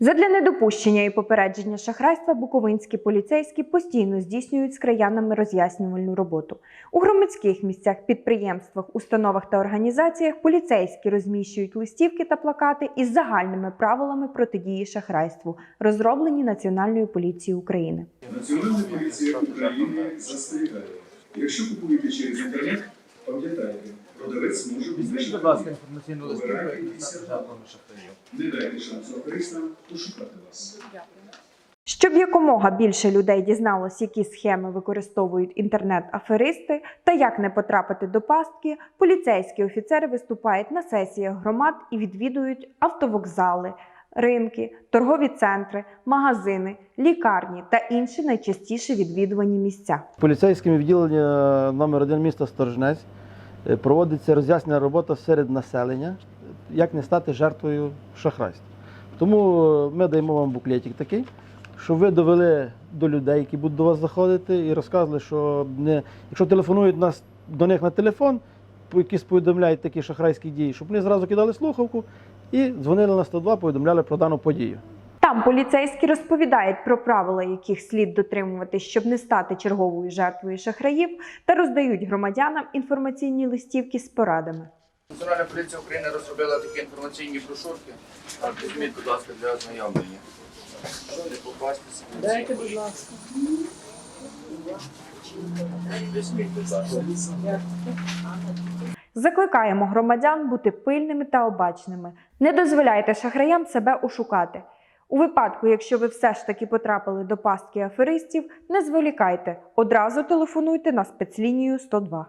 Задля недопущення і попередження шахрайства буковинські поліцейські постійно здійснюють з краянами роз'яснювальну роботу. У громадських місцях, підприємствах, установах та організаціях поліцейські розміщують листівки та плакати із загальними правилами протидії шахрайству, розроблені Національною поліцією України. Національна поліція України застерігає. Якщо купуєте через інтернет, може будь ласка, інформаційну листівку і жертвами шахтарів. Не дайте шансу аферистам пошукати вас. Щоб якомога більше людей дізналось, які схеми використовують інтернет-аферисти та як не потрапити до пастки, поліцейські офіцери виступають на сесіях громад і відвідують автовокзали, ринки, торгові центри, магазини, лікарні та інші найчастіше відвідувані місця. Поліцейським відділення номер 1 міста Сторожнець е, проводиться роз'яснена робота серед населення, як не стати жертвою шахрайства. Тому е, ми даємо вам буклетик такий, щоб ви довели до людей, які будуть до вас заходити, і розказували, що не, якщо телефонують нас до них на телефон, якісь повідомляють такі шахрайські дії, щоб вони зразу кидали слухавку і дзвонили на 102, повідомляли про дану подію. Там поліцейські розповідають про правила, яких слід дотримуватись, щоб не стати черговою жертвою шахраїв, та роздають громадянам інформаційні листівки з порадами. Національна поліція України розробила такі інформаційні брошурки. Візьміть, будь ласка, для ознайомлення. Щоб не попастися. Дайте, будь ласка. Візьміть, будь ласка. Закликаємо громадян бути пильними та обачними. Не дозволяйте шахраям себе ошукати. У випадку, якщо ви все ж таки потрапили до пастки аферистів, не зволікайте, одразу телефонуйте на спецлінію 102.